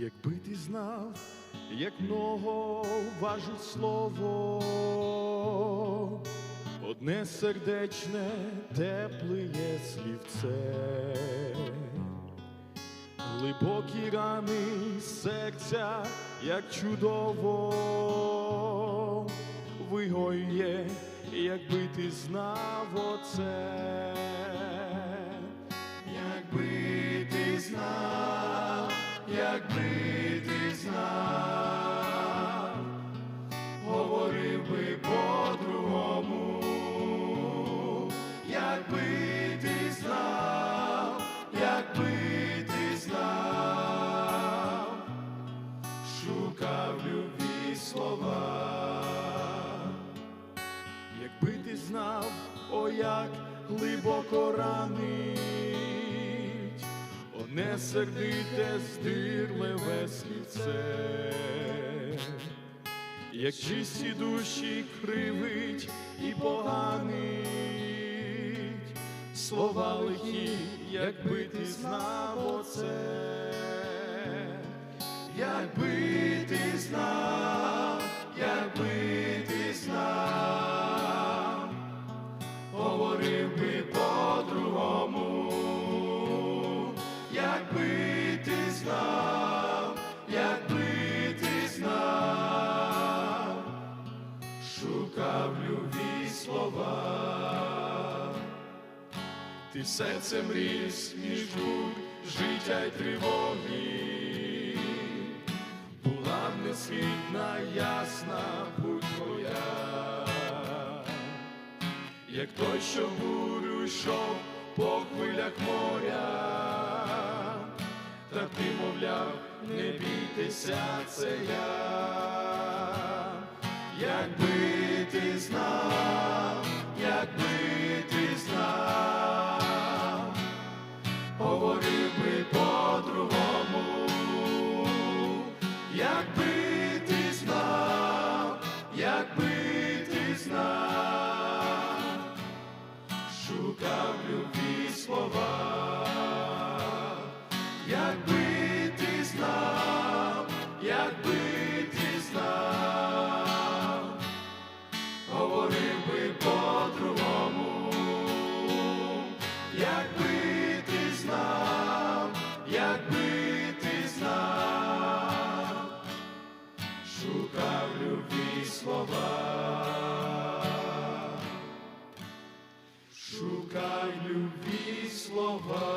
Якби ти знав, як много важить слово, одне сердечне, тепле слівце, глибокі рани серця, як чудово. Вигоює, якби ти знав оце, якби ти знав, якби ти знав, говорив би по-другому, якби ти знав, якби ти знав, шукав любві слова. Якби ти знав, о як глибоко ранить, одне сердите здирливе слівце, як чисті душі кривить і поганить, слова лихі, якби ти знав оце, якби ти знав, Ти серцем ріс між рук життя й тривоги, була б несхідна, ясна путь твоя, як той, що бурю йшов по хвилях моря, та ти мовляв, не бійтеся, це я, якби ти знав, якби ти знав, якби ти знав, шукав любі слова, якби ти знав, якби ти знав, говорив би по-другому, якби ти знав, якби шукай любі слова.